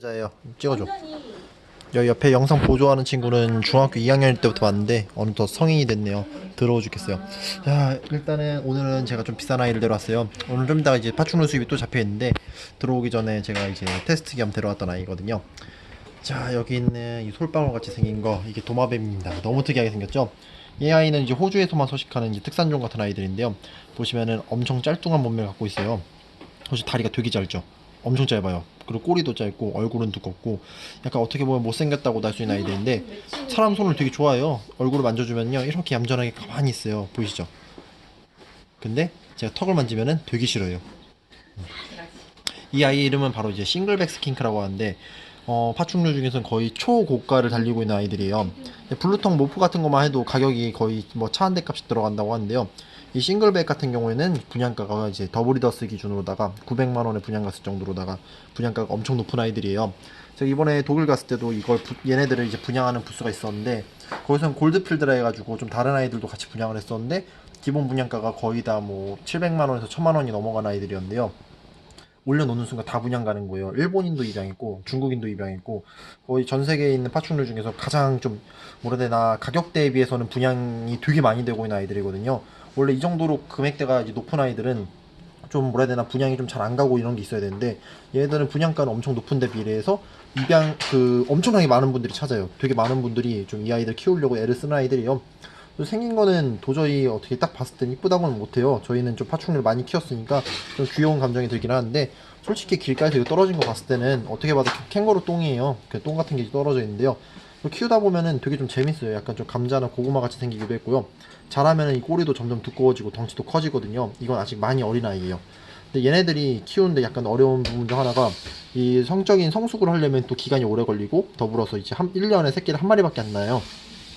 자예요. 찍어줘. 여기 옆에 영상 보조하는 친구는 중학교 2학년일 때부터 봤는데 어느덧 성인이 됐네요. 더러워 죽겠어요. 자 일단은 오늘은 제가 좀 비싼 아이를 데려왔어요. 오늘 좀 이따가 이제 파충류 수입이 또 잡혀 있는데 들어오기 전에 제가 이제 테스트 겸 데려왔던 아이거든요. 자 여기 있는 이 솔방울 같이 생긴 거 이게 도마뱀입니다. 너무 특이하게 생겼죠? 이 아이는 이제 호주에서만 서식하는 이제 특산종 같은 아이들인데요. 보시면은 엄청 짤뚱한 몸매를 갖고 있어요. 혹시 다리가 되게 짧죠? 엄청 짧아요. 그리고 꼬리도 짧고 얼굴은 두껍고 약간 어떻게 보면 못생겼다고 날수 있는 아이들인데 사람 손을 되게 좋아해요. 얼굴을 만져주면요 이렇게 얌전하게 가만히 있어요. 보이시죠? 근데 제가 턱을 만지면은 되게 싫어요. 이 아이 이름은 바로 이제 싱글백 스킨크라고 하는데 어, 파충류 중에서는 거의 초고가를 달리고 있는 아이들이에요. 블루텅 모프 같은 것만 해도 가격이 거의 뭐 차 한 대 값이 들어간다고 하는데요. 이 싱글백 같은 경우에는 분양가가 이제 더블리더스 기준으로다가 900만 원에 분양 갔을 정도로다가 분양가가 엄청 높은 아이들이에요. 제가 이번에 독일 갔을 때도 이걸 부- 얘네들을 이제 분양하는 부스가 있었는데 거기서는 골드필드라 해가지고 좀 다른 아이들도 같이 분양을 했었는데 기본 분양가가 거의 다 뭐 700만 원에서 1000만 원이 넘어간 아이들이었는데요. 올려놓는 순간 다 분양 가는 거예요. 일본인도 입양했고 중국인도 입양했고 거의 전 세계에 있는 파충류 중에서 가장 좀 뭐라 해야 되나 가격대에 비해서는 분양이 되게 많이 되고 있는 아이들이거든요. 원래 이 정도로 금액대가 높은 아이들은 좀 뭐라 해야 되나 분양이 좀 잘 안 가고 이런 게 있어야 되는데 얘네들은 분양가는 엄청 높은데 비례해서 입양 그 엄청나게 많은 분들이 찾아요. 되게 많은 분들이 좀 이 아이들 키우려고 애를 쓰는 아이들이에요. 그래서 생긴 거는 도저히 어떻게 딱 봤을 땐 이쁘다고는 못해요. 저희는 좀 파충류를 많이 키웠으니까 좀 귀여운 감정이 들긴 하는데 솔직히 길가에서 이거 떨어진 거 봤을 때는 어떻게 봐도 캥거루 똥이에요. 그 똥 같은 게 떨어져 있는데요. 키우다 보면은 되게 좀 재밌어요. 약간 좀 감자나 고구마 같이 생기기도 했고요. 자라면은 이 꼬리도 점점 두꺼워지고 덩치도 커지거든요. 이건 아직 많이 어린 아이예요. 근데 얘네들이 키우는데 약간 어려운 부분 중 하나가 이 성적인 성숙을 하려면 또 기간이 오래 걸리고 더불어서 이제 한 1년에 새끼를 한 마리밖에 안 나요.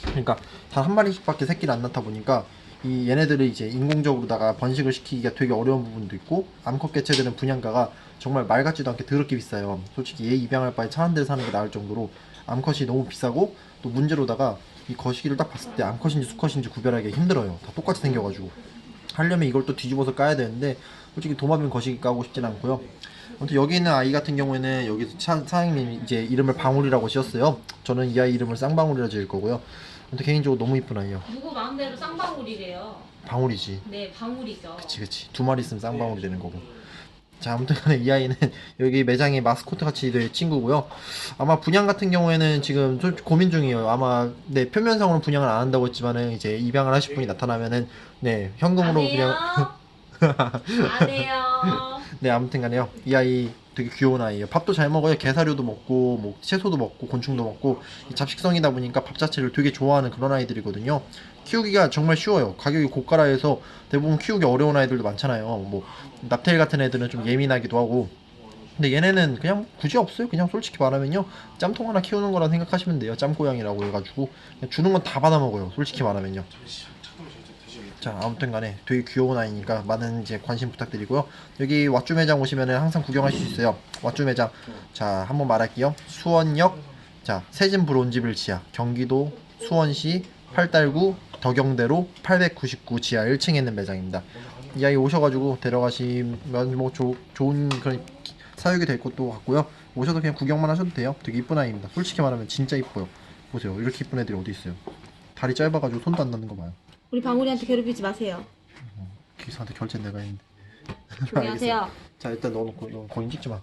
그러니까 단 한 마리씩밖에 새끼를 안 낳다 보니까 이 얘네들을 이제 인공적으로다가 번식을 시키기가 되게 어려운 부분도 있고 암컷 개체들은 분양가가 정말 말 같지도 않게 더럽게 비싸요. 솔직히 얘 입양할 바에 차 한 대를 사는 게 나을 정도로 암컷이 너무 비싸고 또 문제로다가 이 거시기를 딱 봤을 때 암컷인지 수컷인지 구별하기 힘들어요. 다 똑같이 생겨가지고 하려면 이걸 또 뒤집어서 까야 되는데 솔직히 도마뱀 거시기 까고 싶진 않고요. 아무튼 여기 있는 아이 같은 경우에는 여기서 차, 사장님이 이제 이름을 방울이라고 지었어요. 저는 이 아이 이름을 쌍방울이라 지을 거고요. 아무튼 개인적으로 너무 이쁜 아이요. 누구 마음대로 쌍방울이래요. 방울이지. 네, 방울이죠. 그치 그치. 두 마리 있으면 쌍방울이 되는 거고. 자 아무튼 간에 이 아이는 여기 매장의 마스코트 같이 될 친구고요. 아마 분양 같은 경우에는 지금 좀 고민 중이에요. 아마 네 표면상으로 분양을 안 한다고 했지만은 이제 입양을 하실 분이 나타나면은 네 현금으로 안 해요. 그냥 안 해요. 네 아무튼 간에요 이 아이 되게 귀여운 아이예요. 밥도 잘 먹어요. 게사료도 먹고 뭐 채소도 먹고 곤충도 먹고 이 잡식성이다 보니까 밥 자체를 되게 좋아하는 그런 아이들이거든요. 키우기가 정말 쉬워요. 가격이 고가라 해서 대부분 키우기 어려운 아이들도 많잖아요. 뭐 납테일 같은 애들은 좀 예민하기도 하고. 근데 얘네는 그냥 굳이 없어요. 그냥 솔직히 말하면요. 짬통 하나 키우는 거라 생각하시면 돼요. 짬고양이라고 해가지고. 주는 건 다 받아 먹어요. 솔직히 말하면요 자 아무튼 간에 되게 귀여운 아이니까 많은 이제 관심 부탁드리고요. 여기 왓쭈 매장 오시면은 항상 구경하실 수 있어요. 왓쭈 매장. 자 한번 말할게요. 수원역. 자 세진 브론즈빌 지하. 경기도 수원시 팔달구 덕영대로 899 지하 1층에 있는 매장입니다. 이 아이 오셔가지고 데려가시면 뭐 조, 좋은 그런 기- 사육이 될 것도 같고요. 오셔서 그냥 구경만 하셔도 돼요. 되게 이쁜 아이입니다. 솔직히 말하면 진짜 이뻐요. 보세요. 이렇게 이쁜 애들이 어디 있어요? 다리 짧아가지고 손도 안 닿는 거 봐요 우리 방울이한테 괴롭히지 마세요. 기사한테 결제 내가 했는데 조용히 하세요. 자 일단 넣어놓고 너 거인 찍지 마.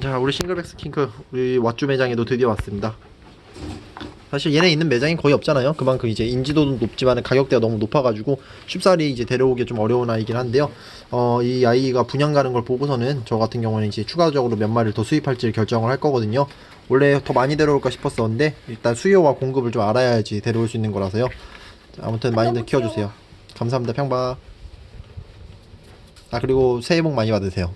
자 우리 싱글백 스킨크 우리 왓쭈 매장에도 드디어 왔습니다. 사실 얘네 있는 매장이 거의 없잖아요. 그만큼 이제 인지도도 높지만 가격대가 너무 높아가지고 쉽사리 이제 데려오기 좀 어려운 아이긴 한데요. 어, 이 아이가 분양 가는 걸 보고서는 저 같은 경우는 이제 추가적으로 몇 마리를 더 수입할지를 결정을 할 거거든요. 원래 더 많이 데려올까 싶었었는데 일단 수요와 공급을 좀 알아야지 데려올 수 있는 거라서요. 자, 아무튼 많이들 키워주세요. 감사합니다. 평바. 아 그리고 새해 복 많이 받으세요.